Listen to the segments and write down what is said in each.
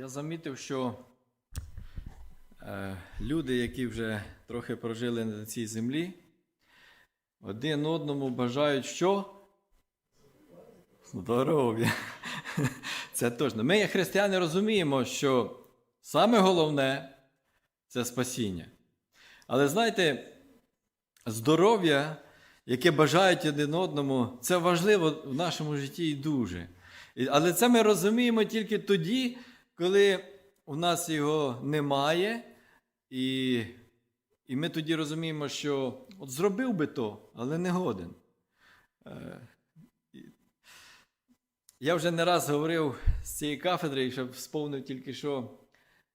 Я замітив, що е, люди, які вже трохи прожили на цій землі, один одному бажають що? Здоров'я. Це точно. Ми, як християни, розуміємо, що саме головне це спасіння. Але знаєте, здоров'я, яке бажають один одному, це важливо в нашому житті і дуже. Але це ми розуміємо тільки тоді, коли у нас його немає, і, і ми тоді розуміємо, що от зробив би то, але не годен. Е, Я вже не раз говорив з цієї кафедри, і щоб сповнив тільки що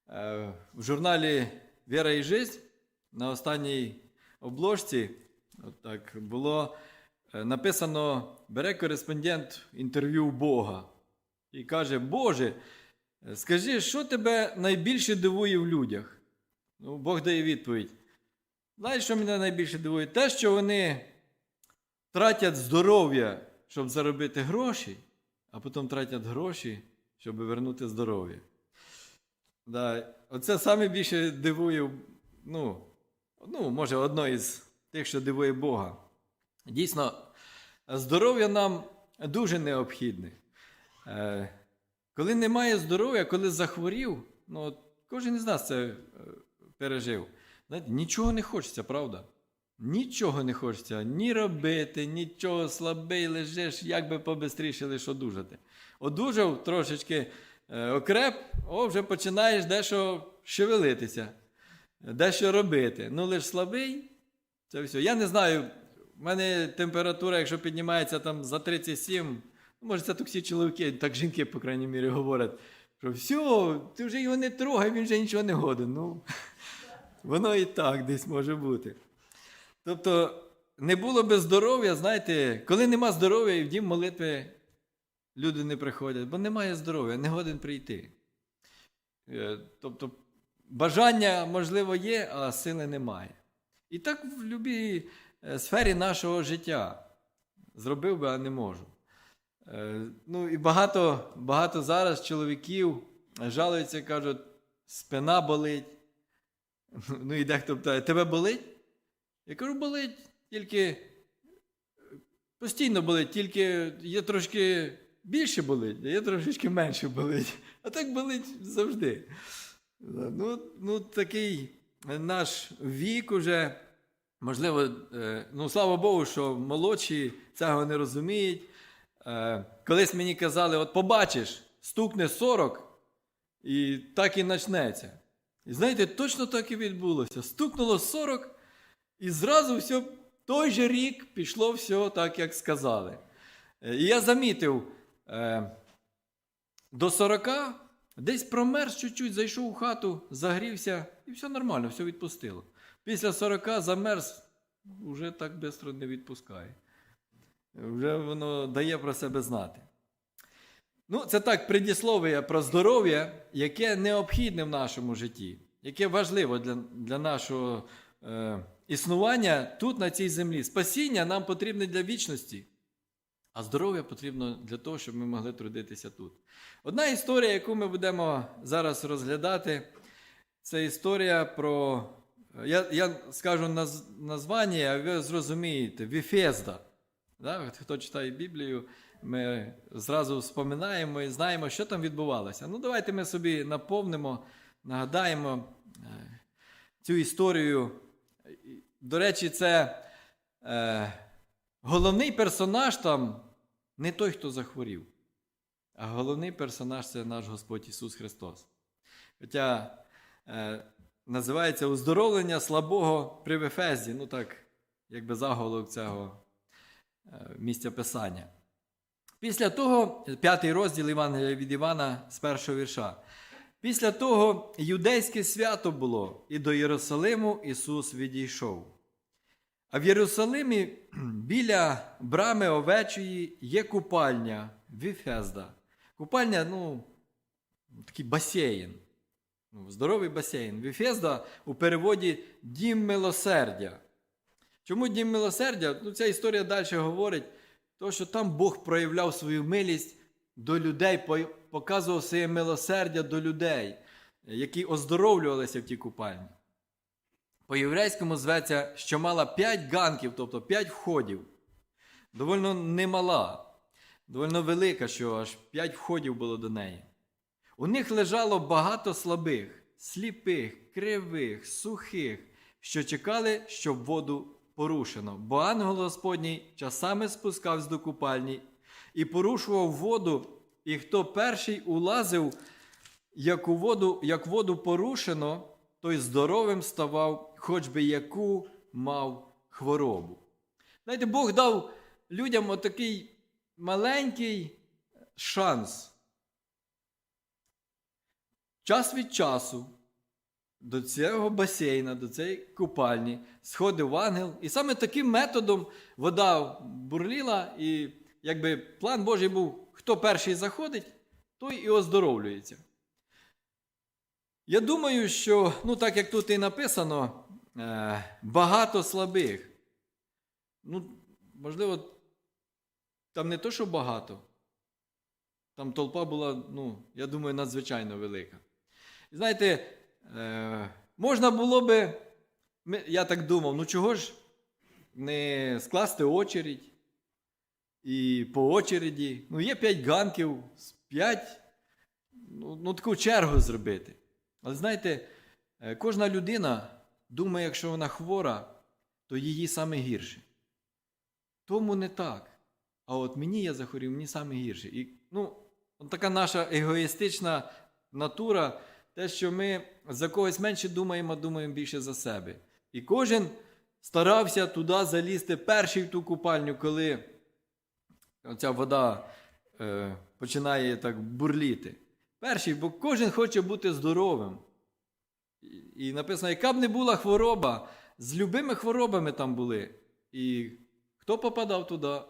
е, в журналі Віра і жизнь на останній обложці от так, було е, написано: бере кореспондент інтерв'ю Бога і каже: Боже, скажи, що тебе найбільше дивує в людях? Ну, Бог дає відповідь. Знаєш, що мене найбільше дивує? Те, що вони тратять здоров'я, щоб заробити гроші, а потім тратять гроші, щоб вернути здоров'я. Да, оце саме більше дивує, ну, ну, може, одно із тих, що дивує Бога. Дійсно, здоров'я нам дуже необхідне. Коли немає здоров'я, коли захворів, ну, кожен із нас це е, пережив. Знаєте, нічого не хочеться, правда? Нічого не хочеться ні робити, нічого слабий лежиш, як би побистріше лиш одужати. Одужав трошечки е, окреп, о, вже починаєш дещо шевелитися, дещо робити. Ну, лиш слабий, це все. Я не знаю, в мене температура, якщо піднімається там за 37, ну, може, це так всі чоловіки, так жінки, по крайній мірі, говорять, що все, ти вже його не трогай, він вже нічого не годен. Ну, воно і так десь може бути. Тобто, не було би здоров'я, знаєте, коли нема здоров'я і в дім молитви люди не приходять, бо немає здоров'я, не годен прийти. Е, Тобто, бажання, можливо, є, а сили немає. І так в будь-якій сфері нашого життя. Зробив би, а не можу. Е, Ну і багато, багато зараз чоловіків жалуються, кажуть, спина болить. Ну і дехто питає, тебе болить? Я кажу, болить, тільки постійно болить, тільки є трошки більше болить, а є трошечки менше болить. А так болить завжди. Ну, ну такий наш вік уже, можливо, е, ну слава Богу, що молодші цього не розуміють. Е, Колись мені казали, от побачиш, стукне 40, і так і почнеться. І знаєте, точно так і відбулося. Стукнуло 40, і зразу все, той же рік пішло все так, як сказали. Е, І я замітив, е, до 40 десь промерз чуть-чуть, зайшов у хату, загрівся, і все нормально, все відпустило. Після 40 замерз, вже так швидко не відпускає. Вже воно дає про себе знати. Ну, це так предісловие про здоров'я, яке необхідне в нашому житті, яке важливо для, для нашого е, існування тут, на цій землі. Спасіння нам потрібне для вічності, а здоров'я потрібно для того, щоб ми могли трудитися тут. Одна історія, яку ми будемо зараз розглядати, це історія про. Я я скажу наз, названня, а ви зрозумієте, Віфезда. Да? Хто читає Біблію, ми зразу вспоминаємо і знаємо, що там відбувалося. Ну, давайте ми собі наповнимо, нагадаємо е, цю історію. До речі, це е, головний персонаж там не той, хто захворів, а головний персонаж це наш Господь Ісус Христос. Хоча е, називається оздоровлення слабого при Вефезі, ну так, якби заголовок цього місця Писання. Після того, п'ятий розділ Євангелія від Івана з першого вірша. Після того юдейське свято було, і до Єрусалиму Ісус відійшов. А в Єрусалимі біля брами овечої є купальня Віфезда. Купальня, ну, такий басейн. Ну, здоровий басейн. Віфезда у переводі дім милосердя. Чому дім милосердя? Ну, ця історія далі говорить, то, що там Бог проявляв свою милість до людей показував своє милосердя до людей, які оздоровлювалися в тій купальні. По-єврейському зветься, що мала 5 ганків, тобто 5 входів. Довольно немала, довольно велика, що аж 5 входів було до неї. У них лежало багато слабих, сліпих, кривих, сухих, що чекали, щоб воду порушено. Бо ангел Господній часами спускався до купальні і порушував воду, і хто перший улазив, як у воду, як воду порушено, той здоровим ставав, хоч би яку мав хворобу. Знаєте, Бог дав людям отакий маленький шанс. Час від часу до цього басейна, до цієї купальні сходив ангел, і саме таким методом вода бурліла, і якби план Божий був, хто перший заходить, той і оздоровлюється. Я думаю, що, ну так як тут і написано, е, багато слабих. Ну, можливо, там не то, що багато. Там толпа була, ну, я думаю, надзвичайно велика. Знаєте, е, можна було би, я так думав, ну чого ж не скласти очередь і по очереді. Ну, є 5 ганків, 5, ну, ну таку чергу зробити. Але знаєте, е, кожна людина думає, якщо вона хвора, то її саме гірше. Тому не так. А от мені я захворів, мені саме гірше. І, ну, така наша егоїстична натура, те, що ми за когось менше думаємо, а думаємо більше за себе. І кожен старався туди залізти перший в ту купальню, коли ця вода е, починає так бурліти. Перший, бо кожен хоче бути здоровим. І, написано, яка б не була хвороба, з любими хворобами там були. І хто попадав туди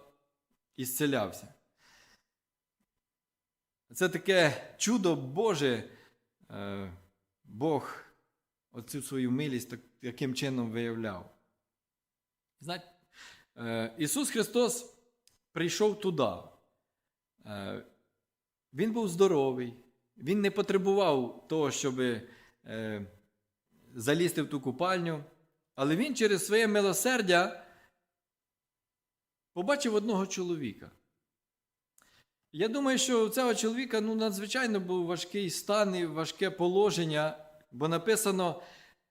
і зцілявся. Це таке чудо Боже, Бог оцю свою милість так, таким чином виявляв. Знаєте, е, Ісус Христос прийшов туди. Е, Він був здоровий, Він не потребував того, щоб е, залізти в ту купальню, але Він через своє милосердя побачив одного чоловіка. Я думаю, що у цього чоловіка ну, надзвичайно був важкий стан і важке положення, бо написано,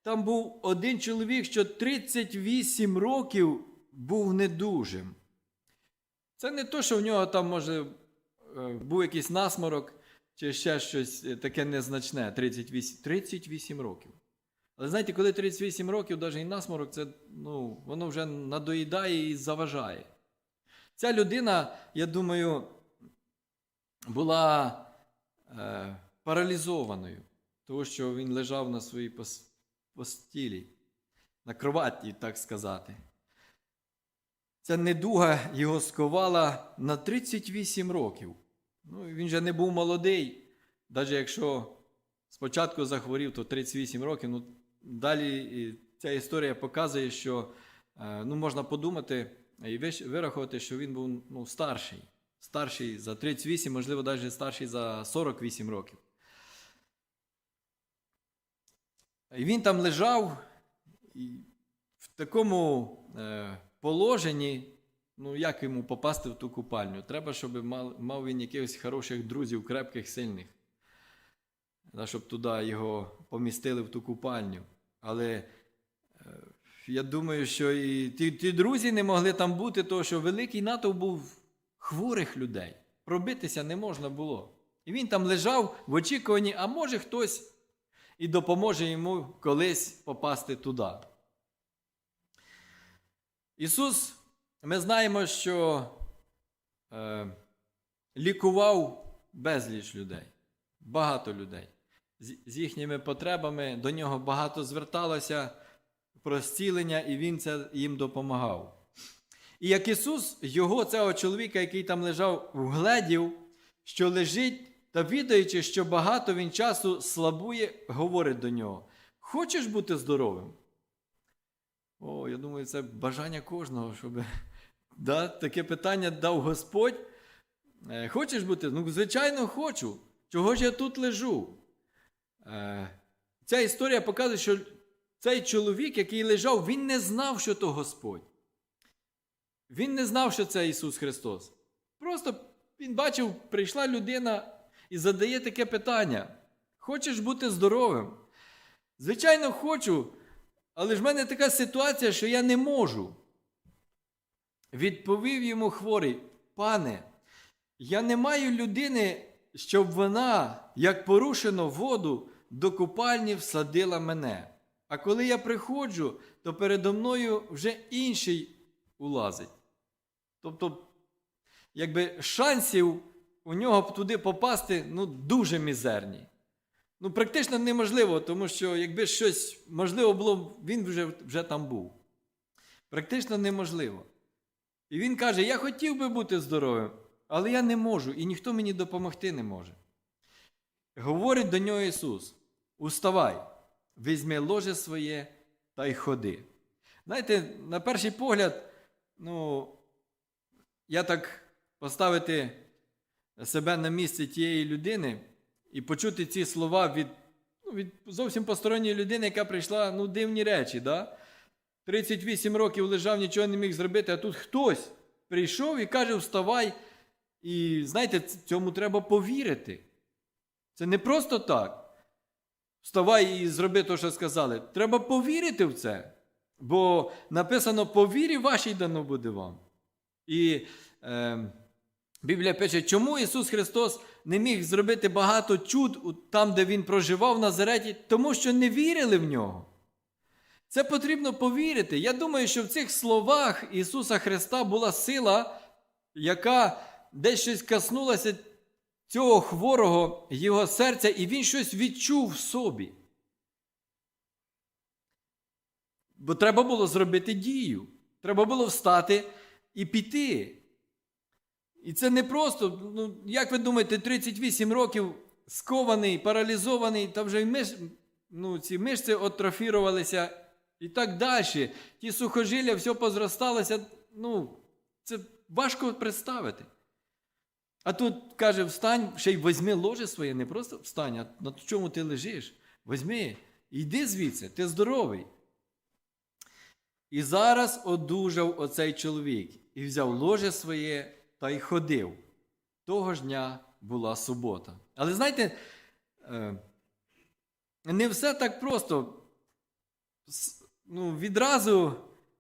там був один чоловік, що 38 років був недужим. Це не то, що в нього там, може, е, був якийсь насморок чи ще щось е, таке незначне 38, 38 років. Але знаєте, коли 38 років, навіть і насморок, це, ну, воно вже надоїдає і заважає. Ця людина, я думаю, була е, паралізованою, тому що він лежав на своїй пос- постілі, на кроваті, так сказати. Ця недуга його сковала на 38 років. Ну, він же не був молодий, навіть якщо спочатку захворів, то 38 років. Ну, далі ця історія показує, що е, ну, можна подумати і вирахувати, що він був ну, старший. Старший за 38, можливо, навіть старший за 48 років. І він там лежав в такому е, положенні, ну як йому попасти в ту купальню? Треба, щоб мав, мав він якихось хороших друзів, крепких, сильних, щоб туди його помістили в ту купальню. Але е, я думаю, що і ті, ті друзі не могли там бути, тому що великий натовп був хворих людей. Пробитися не можна було. І він там лежав в очікуванні, а може хтось і допоможе йому колись попасти туди. Ісус, ми знаємо, що е, лікував безліч людей, багато людей. З, їхніми потребами до нього багато зверталося про зцілення, і Він це їм допомагав. І як Ісус, його цього чоловіка, який там лежав, вгледів, що лежить, та відаючи, що багато він часу слабує, говорить до нього: Хочеш бути здоровим? О, я думаю, це бажання кожного, щоб да, таке питання дав Господь. Е, Хочеш бути? Ну, звичайно, хочу. чого ж я тут лежу? Е, Ця історія показує, що цей чоловік, який лежав, він не знав, що то Господь. Він не знав, що це Ісус Христос. Просто він бачив, прийшла людина і задає таке питання: Хочеш бути здоровим? Звичайно, хочу, але ж в мене така ситуація, що я не можу. Відповів йому хворий, пане, я не маю людини, щоб вона, як порушено воду, до купальні всадила мене. А коли я приходжу, то передо мною вже інший улазить. Тобто, якби шансів у нього туди попасти ну, дуже мізерні. Ну, практично неможливо, тому що якби щось можливо було, він вже, вже там був. Практично неможливо. І він каже: Я хотів би бути здоровим, але я не можу, і ніхто мені допомогти не може. Говорить до нього Ісус: Уставай, візьми ложе своє та й ходи. Знаєте, на перший погляд, ну, я так поставити себе на місце тієї людини і почути ці слова від, ну, від зовсім посторонньої людини, яка прийшла ну, дивні речі. Да? 38 років лежав, нічого не міг зробити, а тут хтось прийшов і каже: Вставай. І знаєте, цьому треба повірити. Це не просто так. Вставай і зроби те, що сказали. Треба повірити в це. Бо написано: по вірі вашій дано буде вам. І е, Біблія пише, чому Ісус Христос не міг зробити багато чуд там, де Він проживав в Назареті, тому що не вірили в нього. Це потрібно повірити. Я думаю, що в цих словах Ісуса Христа була сила, яка десь щось коснулася цього хворого його серця, і він щось відчув в собі. Бо треба було зробити дію. Треба було встати і піти. І це не просто, ну, як ви думаєте, 38 років скований, паралізований, та вже миш, ну, ці мишці отрофірувалися і так далі. Ті сухожилля, все позросталося. Ну, це важко представити. А тут каже, встань, ще й візьми ложе своє, не просто встань, а на чому ти лежиш. Візьми, йди звідси, ти здоровий. І зараз одужав оцей чоловік і взяв ложе своє та й ходив. Того ж дня була субота. Але знаєте, е, не все так просто. Ну, Відразу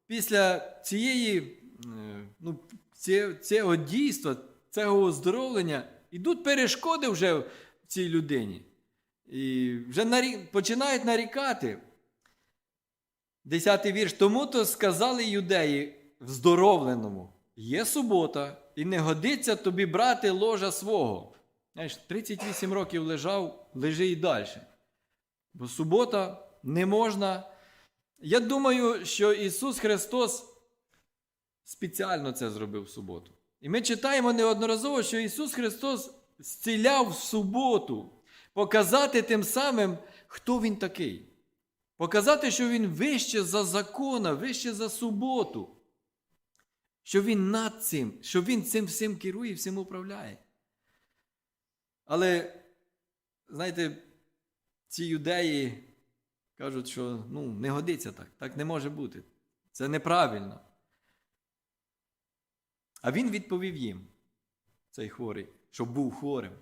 після цієї, е, ну, цього дійства, цього оздоровлення, йдуть перешкоди вже в цій людині. І вже нарі... починають нарікати. Десятий вірш. Тому то сказали юдеї вздоровленому: є субота, і не годиться тобі брати ложа свого. Знаєш, 38 років лежав, лежи і далі. Бо субота не можна. Я думаю, що Ісус Христос спеціально це зробив в суботу. І ми читаємо неодноразово, що Ісус Христос зціляв в суботу, показати тим самим, хто Він такий. Показати, що Він вище за закона, вище за суботу. Що Він над цим, що Він цим всім керує і всім управляє. Але, знаєте, ці юдеї кажуть, що ну, не годиться так, так не може бути. Це неправильно. А він відповів їм, цей хворий, що був хворим.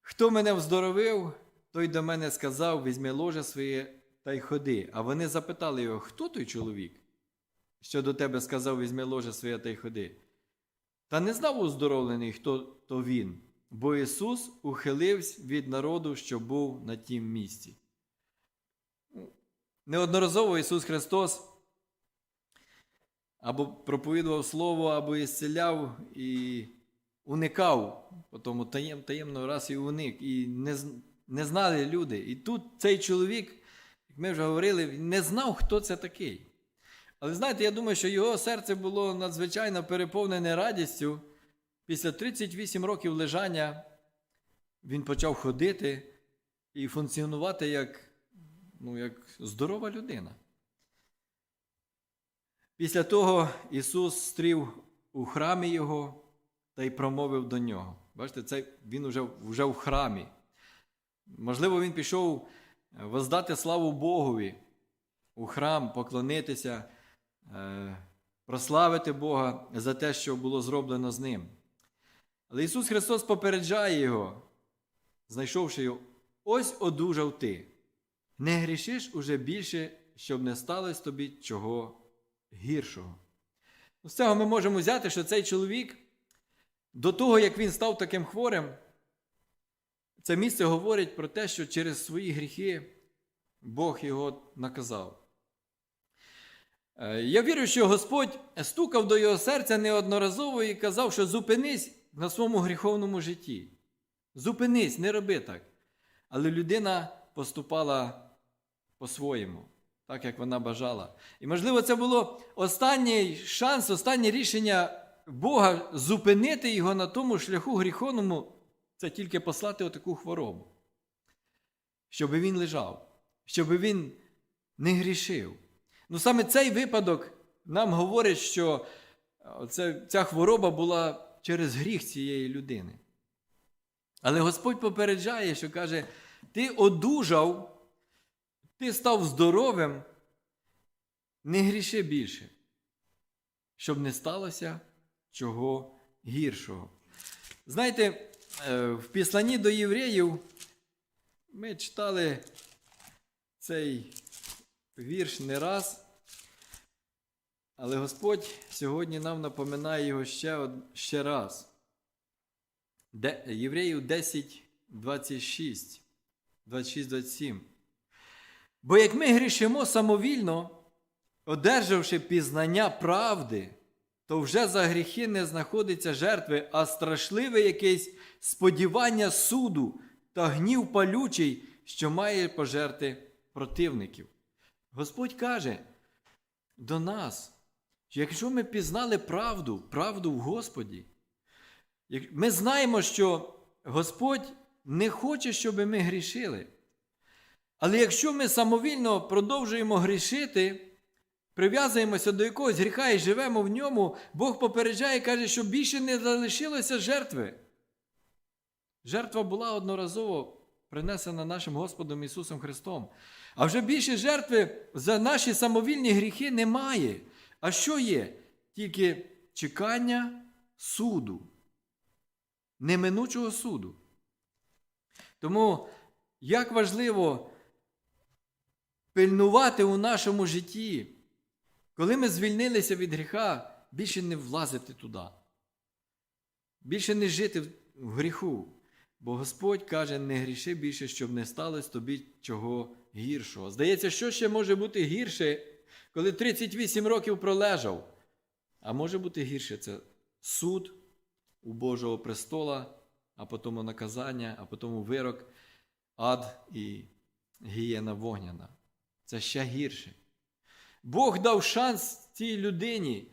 Хто мене вздоровив, той до мене сказав: візьми ложе своє та й ходи. А вони запитали його, хто той чоловік, що до тебе сказав, візьми ложе своє та й ходи. Та не знав оздоровлений, хто то він, бо Ісус ухилився від народу, що був на тім місці. Неодноразово Ісус Христос або проповідував Слово, або ісцеляв і уникав, тому таєм, таємно раз і уник, і не, не знали люди. І тут цей чоловік, ми вже говорили, не знав, хто це такий. Але знаєте, я думаю, що його серце було надзвичайно переповнене радістю. Після 38 років лежання він почав ходити і функціонувати як, ну, як здорова людина. Після того Ісус стрів у храмі Його та й промовив до нього. Бачите, це він вже, вже в храмі. Можливо, він пішов воздати славу Богові у храм, поклонитися, е, прославити Бога за те, що було зроблено з ним. Але Ісус Христос попереджає його, знайшовши його, ось одужав ти. Не грішиш уже більше, щоб не сталося тобі чого гіршого. Ну, З цього ми можемо взяти, що цей чоловік до того, як він став таким хворим, це місце говорить про те, що через свої гріхи Бог його наказав. Е, Я вірю, що Господь стукав до його серця неодноразово і казав, що зупинись на своєму гріховному житті. Зупинись, не роби так. Але людина поступала по-своєму, так як вона бажала. І, можливо, це було останній шанс, останнє рішення Бога зупинити його на тому шляху гріховному, це тільки послати отаку хворобу. Щоб він лежав, щоб він не грішив. Ну саме цей випадок нам говорить, що це, ця хвороба була через гріх цієї людини. Але Господь попереджає, що каже: ти одужав, ти став здоровим, не гріши більше, щоб не сталося чого гіршого. Знаєте, е, в післанні до євреїв ми читали цей вірш не раз, але Господь сьогодні нам напоминає його ще, ще раз. Де, Євреїв 10, 26, 26, 27. Бо як ми грішимо самовільно, одержавши пізнання правди, то вже за гріхи не знаходиться жертви, а страшливе якесь сподівання суду та гнів палючий, що має пожерти противників. Господь каже до нас, що якщо ми пізнали правду, правду в Господі, ми знаємо, що Господь не хоче, щоб ми грішили. Але якщо ми самовільно продовжуємо грішити, прив'язуємося до якогось гріха і живемо в ньому, Бог попереджає і каже, що більше не залишилося жертви. Жертва була одноразово принесена нашим Господом Ісусом Христом. А вже більше жертви за наші самовільні гріхи немає. А що є? Тільки чекання суду, неминучого суду. Тому як важливо пильнувати у нашому житті, коли ми звільнилися від гріха, більше не влазити туди, більше не жити в гріху. Бо Господь каже, не гріши більше, щоб не сталося тобі чого гіршого. Здається, що ще може бути гірше, коли 38 років пролежав. А може бути гірше це суд у Божого престола, а потім наказання, а потім вирок, ад і гієна вогняна. Це ще гірше. Бог дав шанс цій людині,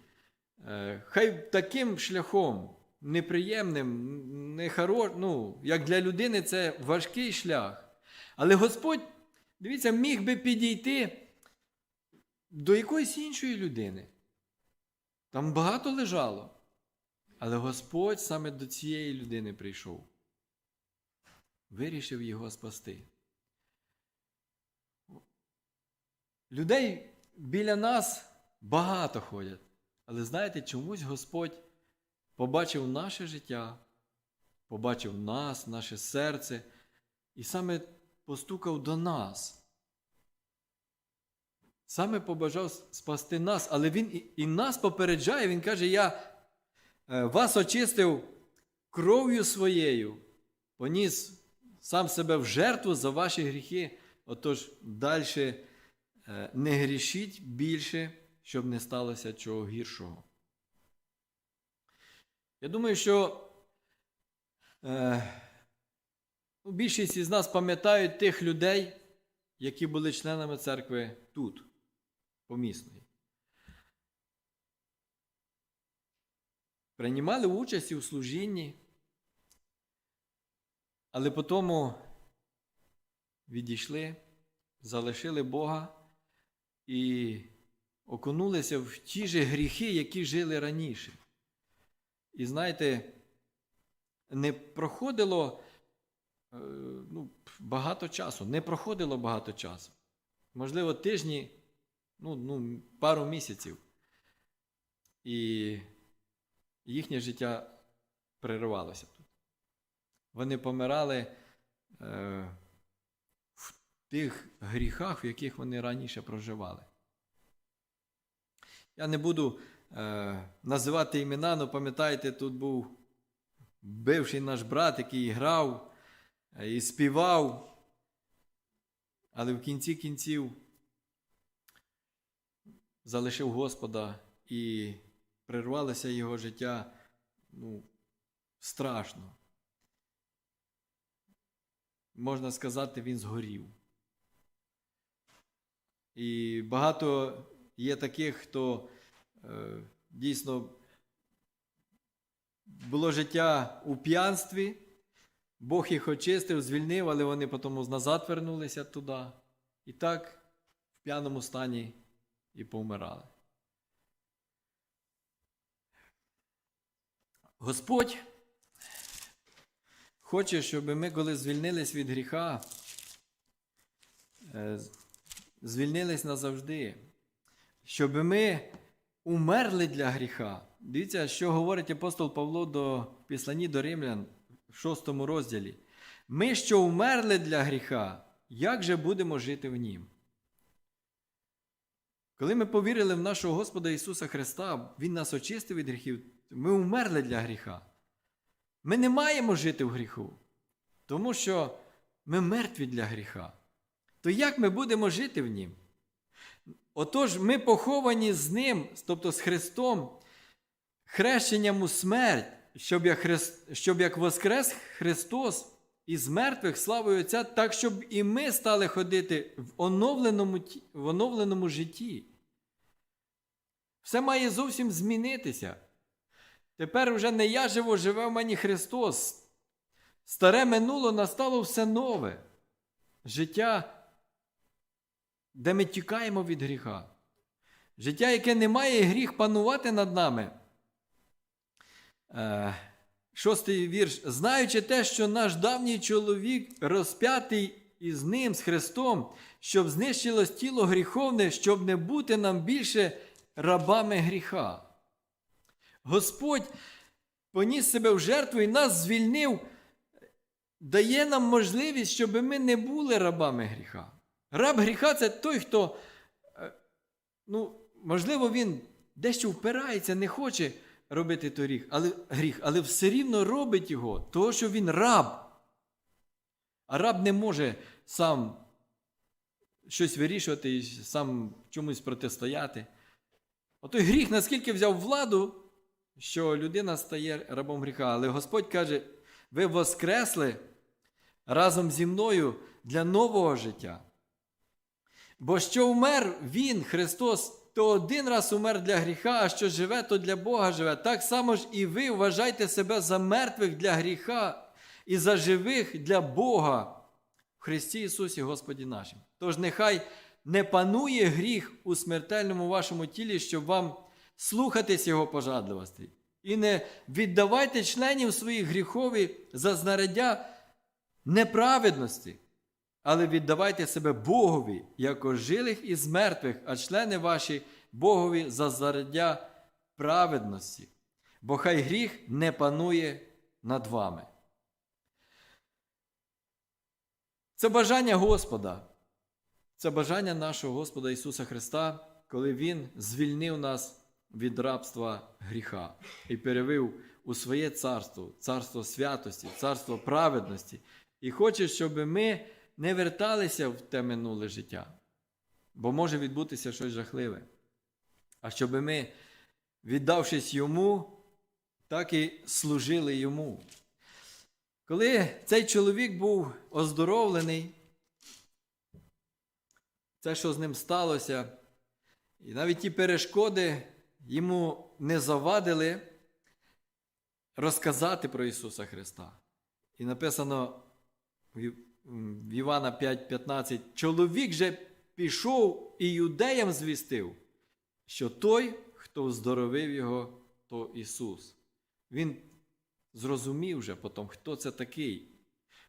е, хай таким шляхом, неприємним, нехоро... ну, як для людини це важкий шлях. Але Господь, дивіться, міг би підійти до якоїсь іншої людини. Там багато лежало. Але Господь саме до цієї людини прийшов. Вирішив його спасти. Людей біля нас багато ходять. Але знаєте, чомусь Господь побачив наше життя, побачив нас, наше серце, і саме постукав до нас. Саме побажав спасти нас, але Він і, нас попереджає, Він каже: Я е, вас очистив кров'ю своєю, поніс сам себе в жертву за ваші гріхи. Отож, далі не грішіть більше, щоб не сталося чого гіршого. Я думаю, що е, ну, більшість із нас пам'ятають тих людей, які були членами церкви тут, помісної. Приймали участь у служінні, але потім відійшли, залишили Бога і окунулися в ті ж гріхи, які жили раніше. І знаєте, не проходило е, ну, багато часу. Не проходило багато часу. Можливо, тижні, ну, ну, пару місяців. І їхнє життя перервалося тут. Вони помирали е, тих гріхах, в яких вони раніше проживали. Я не буду е, називати імена, але пам'ятаєте, тут був бивший наш брат, який грав е, і співав, але в кінці кінців залишив Господа і прервалося його життя ну, страшно. Можна сказати, він згорів. І багато є таких, хто е, дійсно було життя у п'янстві, Бог їх очистив, звільнив, але вони потім назад вернулися туди. І так в п'яному стані і повмирали. Господь хоче, щоб ми, коли звільнились від гріха, е, звільнились назавжди, щоб ми умерли для гріха. Дивіться, що говорить апостол Павло до післані до Римлян в шостому розділі. Ми, що умерли для гріха, як же будемо жити в нім? Коли ми повірили в нашого Господа Ісуса Христа, Він нас очистив від гріхів, ми умерли для гріха. Ми не маємо жити в гріху, тому що ми мертві для гріха. То як ми будемо жити в нім? Отож, ми поховані з Ним, тобто з Христом, хрещенням у смерть, щоб як, Христ, щоб як воскрес Христос із мертвих славою Отця, так щоб і ми стали ходити в оновленому, в оновленому житті. Все має зовсім змінитися. Тепер вже не я живу, живе в мені Христос. Старе минуло настало все нове. Життя, де ми тікаємо від гріха. Життя, яке не має гріх панувати над нами. Е, Шостий вірш. Знаючи те, що наш давній чоловік розп'ятий із ним, з Христом, щоб знищилось тіло гріховне, щоб не бути нам більше рабами гріха. Господь поніс себе в жертву і нас звільнив, дає нам можливість, щоб ми не були рабами гріха. Раб гріха це той, хто, е, ну, можливо, він дещо впирається, не хоче робити той гріх, але, гріх, але все рівно робить його, того, що він раб. А раб не може сам щось вирішувати і сам чомусь протистояти. Отой гріх наскільки взяв владу, що людина стає рабом гріха. Але Господь каже: ви воскресли разом зі мною для нового життя. Бо що вмер Він, Христос, то один раз умер для гріха, а що живе, то для Бога живе. Так само ж і ви вважайте себе за мертвих для гріха і за живих для Бога в Христі Ісусі Господі нашим. Тож нехай не панує гріх у смертельному вашому тілі, щоб вам слухатись Його пожадливості. І не віддавайте членів своїх гріхові за знаряддя неправедності, але віддавайте себе Богові, як ожилих із мертвих, а члени ваші Богові за знаряддя праведності. Бо хай гріх не панує над вами. Це бажання Господа. Це бажання нашого Господа Ісуса Христа, коли Він звільнив нас від рабства гріха і перевів у своє царство, царство святості, царство праведності, і хоче, щоб ми не верталися в те минуле життя, бо може відбутися щось жахливе. А щоб ми, віддавшись йому, так і служили йому. Коли цей чоловік був оздоровлений, це, що з ним сталося, і навіть ті перешкоди йому не завадили розказати про Ісуса Христа. І написано в Івана 5,15: чоловік же пішов і юдеям звістив, що той, хто оздоровив його, то Ісус. Він зрозумів вже потім, хто це такий,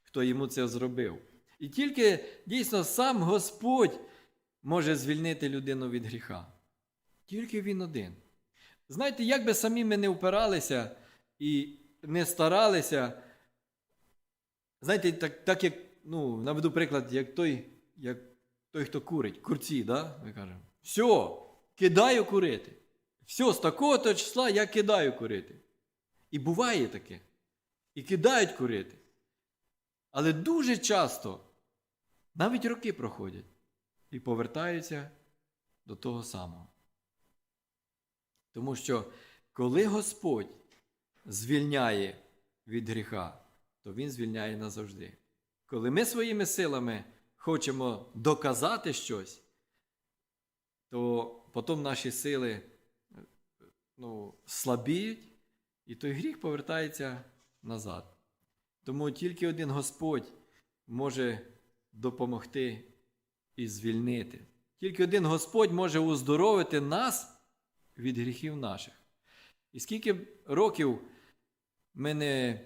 хто йому це зробив. І тільки дійсно сам Господь може звільнити людину від гріха. Тільки він один. Знаєте, як би самі ми не впиралися і не старалися, знаєте, так, так як, ну, наведу приклад, як той, як той, хто курить, курці, да? ми кажемо. Все, кидаю курити. Все, з такого то числа я кидаю курити. І буває таке. І кидають курити. Але дуже часто навіть роки проходять і повертаються до того самого. Тому що коли Господь звільняє від гріха, то Він звільняє назавжди. Коли ми своїми силами хочемо доказати щось, то потім наші сили ну, слабіють, і той гріх повертається назад. Тому тільки один Господь може допомогти і звільнити. Тільки один Господь може уздоровити нас від гріхів наших. І скільки років ми не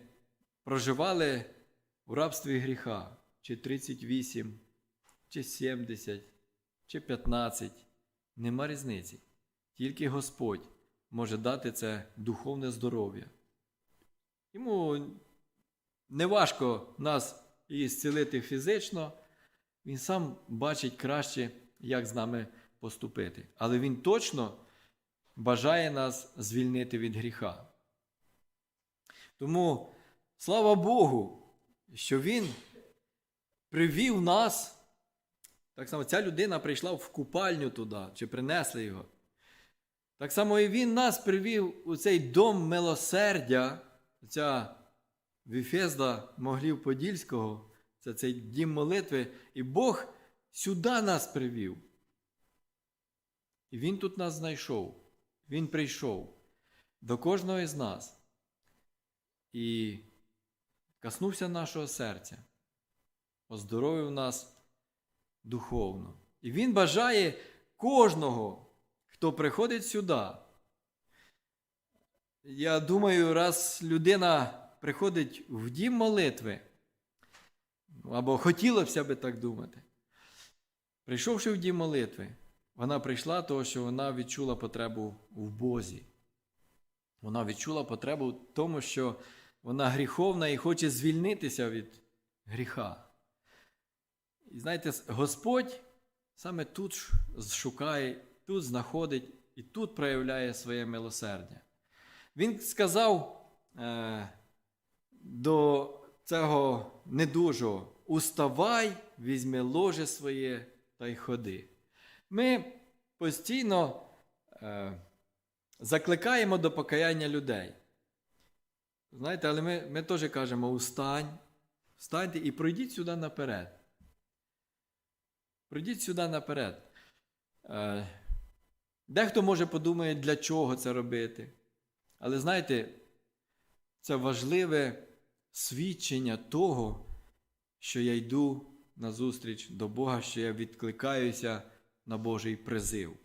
проживали в рабстві гріха, чи 38, чи 70, чи 15, нема різниці. Тільки Господь може дати це духовне здоров'я. Йому не важко нас і зцілити фізично, він сам бачить краще, як з нами поступити. Але він точно бажає нас звільнити від гріха. Тому слава Богу, що Він привів нас. Так само ця людина прийшла в купальню туди, чи принесли його. Так само і Він нас привів у цей дом милосердя, ця Віфезда Моглів Подільського, це цей дім молитви, і Бог сюди нас привів. І Він тут нас знайшов. Він прийшов до кожного із нас і коснувся нашого серця, оздоровив нас духовно. І Він бажає кожного, хто приходить сюди. Я думаю, раз людина приходить в дім молитви, або хотілося б так думати, прийшовши в дім молитви, вона прийшла, тому що вона відчула потребу в Бозі. Вона відчула потребу в тому, що вона гріховна і хоче звільнитися від гріха. І знаєте, Господь саме тут шукає, тут знаходить і тут проявляє своє милосердя. Він сказав е, до цього недужого: Уставай, візьми ложе своє та й ходи. Ми постійно е, закликаємо до покаяння людей. Знаєте, але ми ми теж кажемо: устань, встаньте і пройдіть сюди наперед. Пройдіть сюди наперед. Е, дехто може подумає, для чого це робити. Але знаєте, це важливе свідчення того, що я йду на зустріч до Бога, що я відкликаюся на Божий призив.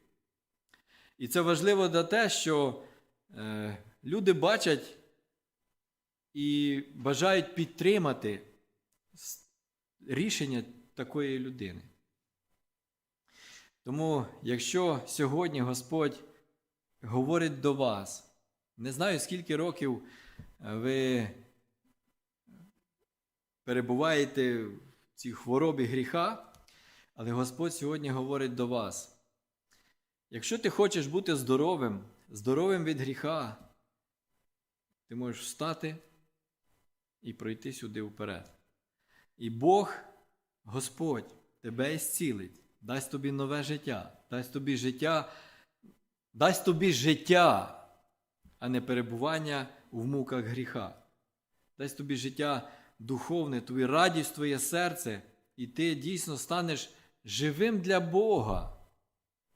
І це важливо для те, що е, люди бачать і бажають підтримати рішення такої людини. Тому, якщо сьогодні Господь говорить до вас, не знаю, скільки років ви перебуваєте в цій хворобі гріха, але Господь сьогодні говорить до вас. Якщо ти хочеш бути здоровим, здоровим від гріха, ти можеш встати і пройти сюди вперед. І Бог, Господь, тебе зцілить, дасть тобі нове життя, дасть тобі життя, дасть тобі життя, а не перебування в муках гріха. Дасть тобі життя духовне, тобі радість, твоє серце, і ти дійсно станеш живим для Бога.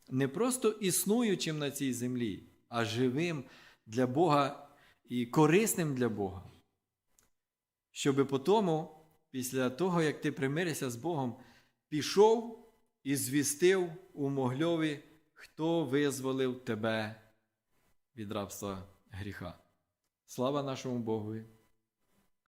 Не просто існуючим на цій землі, а живим для Бога і корисним для Бога. Щоби потому, після того, як ти примиришся з Богом, пішов і звістив у Могльові, хто визволив тебе від рабства гріха. Слава нашому Богові!